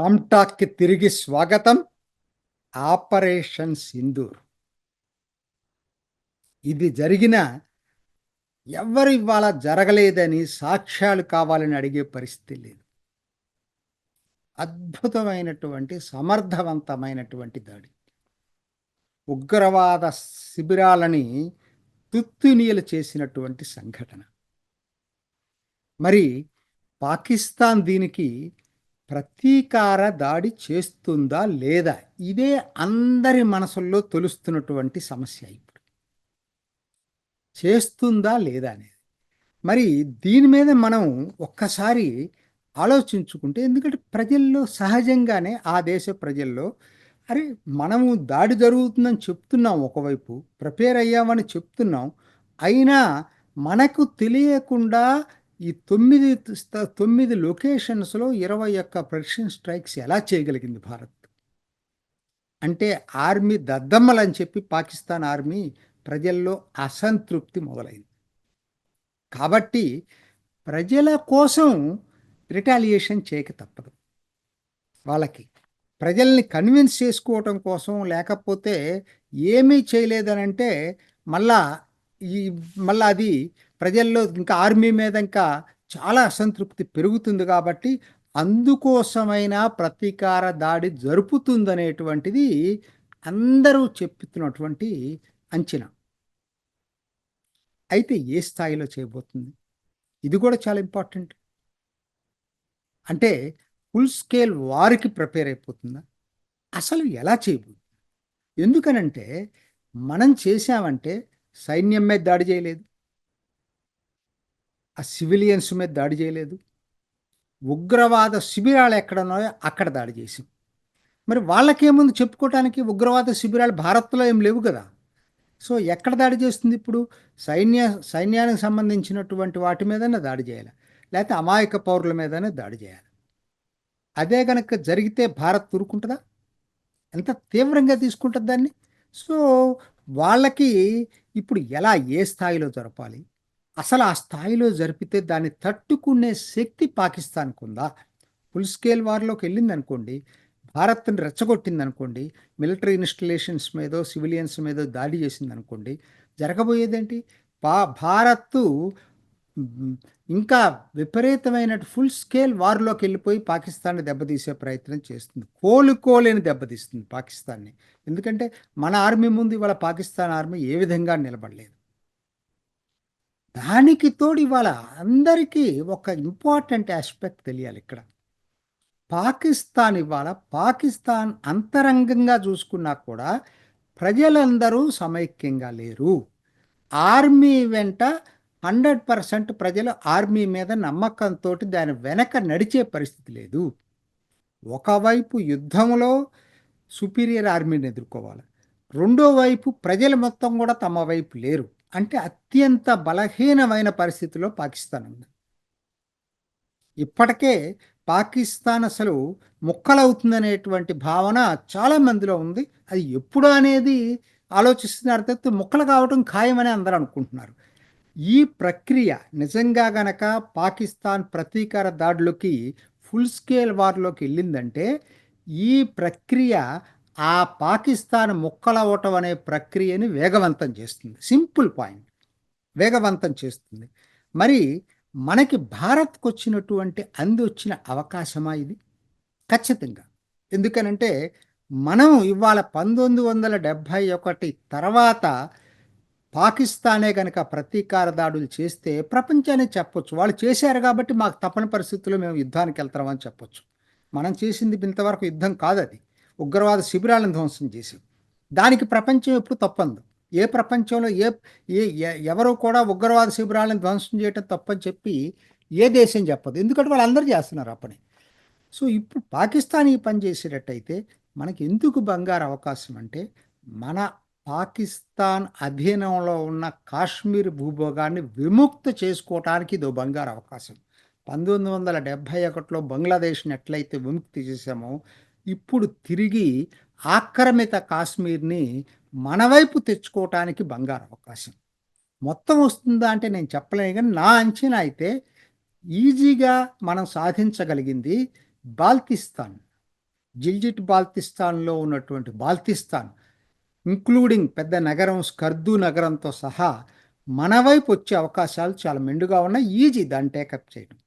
రామ్టాక్కి తిరిగి స్వాగతం. ఆపరేషన్ సింధూర్. ఇది జరిగిన ఎవరు ఇవాళ జరగలేదని సాక్ష్యాలు కావాలని అడిగే పరిస్థితి లేదు. అద్భుతమైనటువంటి సమర్థవంతమైనటువంటి దాడి. ఉగ్రవాద శిబిరాలని తుత్తునీయలు చేసినటువంటి సంఘటన. మరి పాకిస్తాన్ దీనికి ప్రతీకార దాడి చేస్తుందా లేదా? ఇదే అందరి మనసుల్లో తొలుస్తున్నటువంటి సమస్య ఇప్పుడు. చేస్తుందా లేదా అనేది. మరి దీని మీద మనం ఒక్కసారి ఆలోచించుకుంటే ఎందుకంటే ప్రజల్లో సహజంగానే ఆ దేశ ప్రజల్లో అరే మనము దాడి జరుగుతుందని చెప్తున్నాం ఒకవైపు ప్రిపేర్ అయ్యామని చెప్తున్నాం. అయినా మనకు తెలియకుండా ఈ తొమ్మిది తొమ్మిది లొకేషన్స్లో ఇరవై ఒక్క ప్రెసిషన్ స్ట్రైక్స్ ఎలా చేయగలిగింది భారత్? అంటే ఆర్మీ దద్దమ్మలని చెప్పి పాకిస్తాన్ ఆర్మీ ప్రజల్లో అసంతృప్తి మొదలైంది. కాబట్టి ప్రజల కోసం రిటాలియేషన్ చేయక తప్పదు. వాళ్ళకి ప్రజల్ని కన్విన్స్ చేసుకోవటం కోసం లేకపోతే ఏమీ చేయలేదనంటే మళ్ళా ఈ మళ్ళా అది ప్రజల్లో ఇంకా ఆర్మీ మీద ఇంకా చాలా అసంతృప్తి పెరుగుతుంది కాబట్టి అందుకోసమైన ప్రతీకార దాడి జరుపుతుందనేటువంటిది అందరూ చెప్తున్నటువంటి అంచనా. అయితే ఏ స్థాయిలో చేయబోతుంది? ఇది కూడా చాలా ఇంపార్టెంట్. అంటే ఫుల్ స్కేల్ వారికి ప్రిపేర్ అయిపోతుందా? అసలు ఎలా చేయబోతుంది? ఎందుకనంటే మనం చేశామంటే సైన్యం మీద దాడి చేయలేదు. ఆ సివిలియన్స్ మీద దాడి చేయలేదు. ఉగ్రవాద శిబిరాలు ఎక్కడ ఉన్నాయో అక్కడ దాడి చేసి మరి వాళ్ళకేముంది చెప్పుకోవటానికి ఉగ్రవాద శిబిరాలు భారత్లో ఏం లేవు కదా. సో ఎక్కడ దాడి చేస్తుంది ఇప్పుడు? సైన్య సైన్యానికి సంబంధించినటువంటి వాటి మీదనే దాడి చేయాలి. లేకపోతే అమాయక పౌరుల మీదనే దాడి చేయాలి. అదే కనుక జరిగితే భారత్ తురుకుంటుందా ఎంత తీవ్రంగా తీసుకుంటుంది దాన్ని? సో వాళ్ళకి ఇప్పుడు ఎలా ఏ స్థాయిలో జరపాలి? అసలు ఆ స్థాయిలో జరిపితే దాన్ని తట్టుకునే శక్తి పాకిస్తాన్కు ఉందా ఫుల్ స్కేల్ వార్లోకి వెళ్ళింది అనుకోండి భారత్ని రెచ్చగొట్టింది అనుకోండి మిలిటరీ ఇన్స్టలేషన్స్ మీదో సివిలియన్స్ మీదో దాడి చేసింది అనుకోండి జరగబోయేదేంటి పా భారత్ ఇంకా విపరీతమైన ఫుల్ స్కేల్ వార్లోకి వెళ్ళిపోయి పాకిస్తాన్ని దెబ్బతీసే ప్రయత్నం చేస్తుంది. కోలుకోలేని దెబ్బతీస్తుంది పాకిస్తాన్ని. ఎందుకంటే మన ఆర్మీ ముందు ఇవాళ పాకిస్తాన్ ఆర్మీ ఏ విధంగా నిలబడలేదు. దానికి తోడు ఇవాళ అందరికీ ఒక ఇంపార్టెంట్ ఆస్పెక్ట్ తెలియాలి ఇక్కడ. పాకిస్తాన్ ఇవాళ పాకిస్తాన్ అంతరంగంగా చూసుకున్నా కూడా ప్రజలందరూ సమైక్యంగా లేరు. ఆర్మీ వెంట హండ్రెడ్ పర్సెంట్ ప్రజలు ఆర్మీ మీద నమ్మకంతో దాని వెనక నడిచే పరిస్థితి లేదు. ఒకవైపు యుద్ధంలో సుపీరియర్ ఆర్మీని ఎదుర్కోవాలి. రెండో వైపు ప్రజలు మొత్తం కూడా తమ వైపు లేరు. అంటే అత్యంత బలహీనమైన పరిస్థితిలో పాకిస్తాన్ ఉంది. ఇప్పటికే పాకిస్తాన్ అసలు ముక్కలవుతుందనేటువంటి భావన చాలా మందిలో ఉంది. అది ఎప్పుడు అనేది ఆలోచిస్తున్నారు తప్పితే ముక్కలు కావడం ఖాయమని అందరూ అనుకుంటున్నారు. ఈ ప్రక్రియ నిజంగా గనక పాకిస్తాన్ ప్రతీకార దాడులకి ఫుల్ స్కేల్ వార్లోకి వెళ్ళిందంటే ఈ ప్రక్రియ ఆ పాకిస్తాన్ ముక్కలవటం అనే ప్రక్రియని వేగవంతం చేస్తుంది. Simple point. వేగవంతం చేస్తుంది. మరి మనకి భారత్కు వచ్చినటువంటి అంది వచ్చిన అవకాశమా ఇది? ఖచ్చితంగా. ఎందుకనంటే మనం ఇవాళ పంతొమ్మిది వందల డెబ్భై ఒకటి తర్వాత పాకిస్తానే కనుక ప్రతీకార దాడులు చేస్తే ప్రపంచాన్ని చెప్పొచ్చు. వాళ్ళు చేశారు కాబట్టి మాకు తప్పని పరిస్థితుల్లో మేము యుద్ధానికి వెళ్తామని చెప్పొచ్చు. మనం చేసింది ఇంతవరకు యుద్ధం కాదు అది ఉగ్రవాద శిబిరాలను ధ్వంసం చేసాం దానికి ప్రపంచం ఎప్పుడు తప్పందు. ఏ ప్రపంచంలో ఏ ఏ ఎవరు కూడా ఉగ్రవాద శిబిరాలను ధ్వంసం చేయటం తప్పని చెప్పి ఏ దేశం చెప్పదు. ఎందుకంటే వాళ్ళందరూ చేస్తున్నారు ఆ పని సో ఇప్పుడు పాకిస్తాన్ ఈ పని చేసేటట్టయితే మనకి ఎందుకు బంగారు అవకాశం అంటే మన పాకిస్తాన్ అధీనంలో ఉన్న కాశ్మీర్ భూభాగాన్ని విముక్త చేసుకోవటానికి ఇదో బంగారు అవకాశం. పంతొమ్మిది వందల డెబ్భై ఒకటిలో బంగ్లాదేశ్ని ఎట్లయితే విముక్తి చేశామో ఇప్పుడు తిరిగి ఆక్రమిత కాశ్మీర్ని మన వైపు తెచ్చుకోవటానికి బంగారు అవకాశం. మొత్తం వస్తుందా అంటే నేను చెప్పలేను కానీ నా అంచనా అయితే ఈజీగా మనం సాధించగలిగింది బాల్తిస్తాన్. జిల్జిట్ బాల్తిస్తాన్లో ఉన్నటువంటి బాల్తిస్తాన్ ఇంక్లూడింగ్ పెద్ద నగరం స్కర్దు నగరంతో సహా మన వైపు వచ్చే అవకాశాలు చాలా మెండుగా ఉన్నాయి. ఈజీ దాన్ని టేకప్ చేయడం.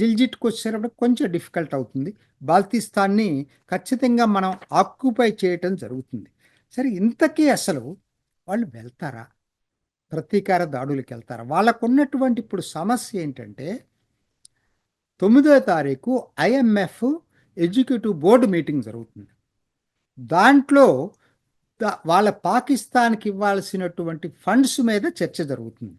గిల్జిట్కి వచ్చేటప్పుడు కొంచెం డిఫికల్ట్ అవుతుంది. బాల్తిస్తాన్ని ఖచ్చితంగా మనం ఆక్యుపై చేయటం జరుగుతుంది. సరే ఇంతకీ అసలు వాళ్ళు వెళ్తారా? ప్రతీకార దాడులకు వెళ్తారా? వాళ్ళకు ఉన్నటువంటి ఇప్పుడు సమస్య ఏంటంటే తొమ్మిదో తారీఖు ఐఎంఎఫ్ ఎగ్జిక్యూటివ్ బోర్డు మీటింగ్ జరుగుతుంది. దాంట్లో వాళ్ళ పాకిస్తాన్కి ఇవ్వాల్సినటువంటి ఫండ్స్ మీద చర్చ జరుగుతుంది.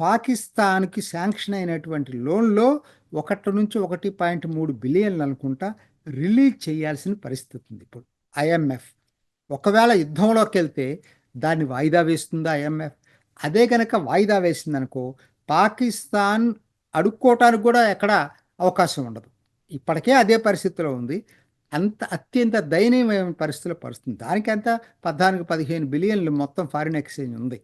పాకిస్తాన్కి శాంక్షన్ అయినటువంటి లోన్లో ఒకటి నుంచి ఒకటి పాయింట్ మూడు బిలియన్లు అనుకుంటా రిలీజ్ చేయాల్సిన పరిస్థితి ఉంది ఇప్పుడు. ఐఎంఎఫ్ ఒకవేళ యుద్ధంలోకి వెళ్తే దాన్ని వాయిదా వేస్తుందా ఐఎంఎఫ్ అదే కనుక వాయిదా వేసిందనుకో పాకిస్తాన్ అడుక్కోవటానికి కూడా ఎక్కడ అవకాశం ఉండదు. ఇప్పటికే అదే పరిస్థితిలో ఉంది. అంత అత్యంత దయనీయమైన పరిస్థితిలో పరుస్తుంది దానికంత పద్నాలుగు పదిహేను బిలియన్లు మొత్తం ఫారిన్ ఎక్స్చేంజ్ ఉంది.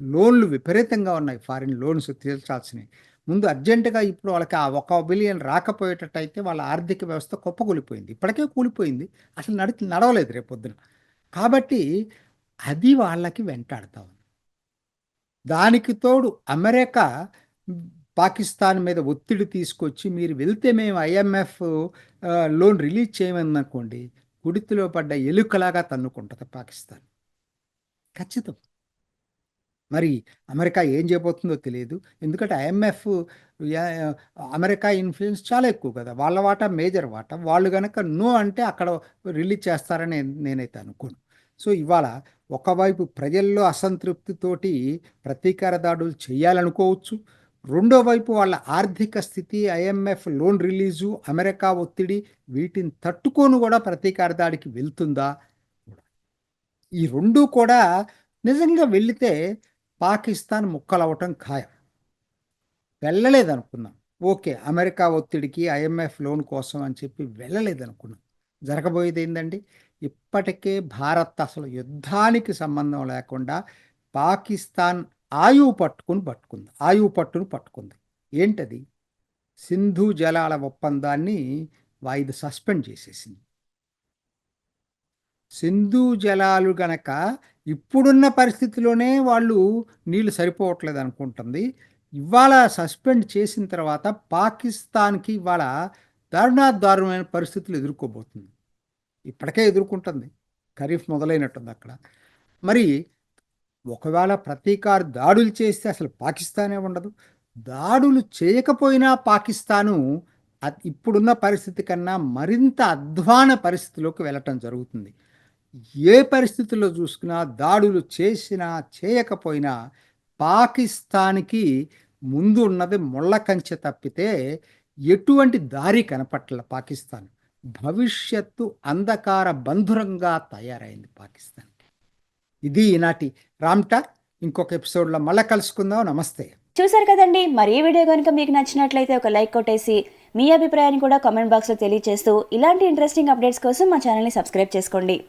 లోన్లు విపరీతంగా ఉన్నాయి ఫారిన్ లోన్స్ తీర్చాల్సినవి. ముందు అర్జెంటుగా ఇప్పుడు వాళ్ళకి ఆ ఒక బిలియన్ రాకపోయేటట్టయితే వాళ్ళ ఆర్థిక వ్యవస్థ కుప్పకూలిపోయింది. ఇప్పటికే కూలిపోయింది. అసలు నడి నడవలేదు రేపు పొద్దున. కాబట్టి అది వాళ్ళకి వెంటాడుతా ఉంది. దానికి తోడు అమెరికా పాకిస్తాన్ మీద ఒత్తిడి తీసుకొచ్చి మీరు వెళ్తే మేము ఐఎంఎఫ్ లోన్ రిలీజ్ చేయమనుకోండి గుడితిలో పడ్డ ఎలుకలాగా తన్నుకుంటుంది పాకిస్తాన్. ఖచ్చితం. మరి అమెరికా ఏం చేయబోతుందో తెలియదు. ఎందుకంటే ఐఎంఎఫ్ అమెరికా ఇన్ఫ్లుయెన్స్ చాలా ఎక్కువ కదా. వాళ్ళ వాటా మేజర్ వాటా. వాళ్ళు కనుక నో అంటే అక్కడ రిలీజ్ చేస్తారని నేనైతే అనుకోను. సో ఇవాళ ఒకవైపు ప్రజల్లో అసంతృప్తితోటి ప్రతీకార దాడులు చేయాలనుకోవచ్చు. రెండో వైపు వాళ్ళ ఆర్థిక స్థితి ఐఎంఎఫ్ లోన్ రిలీజు అమెరికా ఒత్తిడి వీటిని తట్టుకొని కూడా ప్రతీకార దాడికి వెళ్తుందా? ఈ రెండు కూడా నిజంగా వెళితే పాకిస్తాన్ ముక్కలవటం ఖాయం. వెళ్ళలేదనుకున్నాం. ఓకే అమెరికా ఒత్తిడికి ఐఎంఎఫ్ లోన్ కోసం అని చెప్పి వెళ్ళలేదనుకున్నాం. జరగబోయేది ఏంటండి ఇప్పటికే భారత్ అసలు యుద్ధానికి సంబంధం లేకుండా పాకిస్తాన్ ఆయువు పట్టుకుని పట్టుకుంది. ఆయువు పట్టును పట్టుకుంది. ఏంటది? సింధు జలాల ఒప్పందాన్ని వాయిదా సస్పెండ్ చేసేసింది. సింధు జలాలు గనక ఇప్పుడున్న పరిస్థితిలోనే వాళ్ళు నీళ్ళు సరిపోవట్లేదు అనుకుంటుంది. ఇవాళ సస్పెండ్ చేసిన తర్వాత పాకిస్తాన్కి ఇవాళ దారుణాదారుణమైన పరిస్థితులు ఎదుర్కోబోతుంది ఇప్పటికే ఎదుర్కొంటుంది. ఖరీఫ్ మొదలైనట్టుంది అక్కడ. మరి ఒకవేళ ప్రతీకార దాడులు చేస్తే అసలు పాకిస్తానే ఉండదు. దాడులు చేయకపోయినా పాకిస్తాను ఇప్పుడున్న పరిస్థితి కన్నా మరింత అధ్వాన పరిస్థితిలోకి వెళ్ళటం జరుగుతుంది. ఏ పరిస్థితుల్లో చూసుకున్నా దాడులు చేసినా చేయకపోయినా పాకిస్తాన్కి ముందు ఉన్నది ముళ్ళ కంచె తప్పితే ఎటువంటి దారి కనపట్ల పాకిస్తాన్? భవిష్యత్తు అంధకార బంధురంగా తయారైంది పాకిస్తాన్. ఇది ఈనాటి రామ్టా ఇంకొక ఎపిసోడ్లో మళ్ళీ కలుసుకుందాం. నమస్తే. చూసారు కదండి. మరి ఈ వీడియో కనుక మీకు నచ్చినట్లయితే ఒక లైక్ కొట్టేసి మీ అభిప్రాయాన్ని కూడా కామెంట్ బాక్స్లో తెలియజేస్తూ ఇలాంటి ఇంట్రెస్టింగ్ అప్డేట్స్ కోసం మా ఛానల్ని సబ్స్క్రైబ్ చేసుకోండి.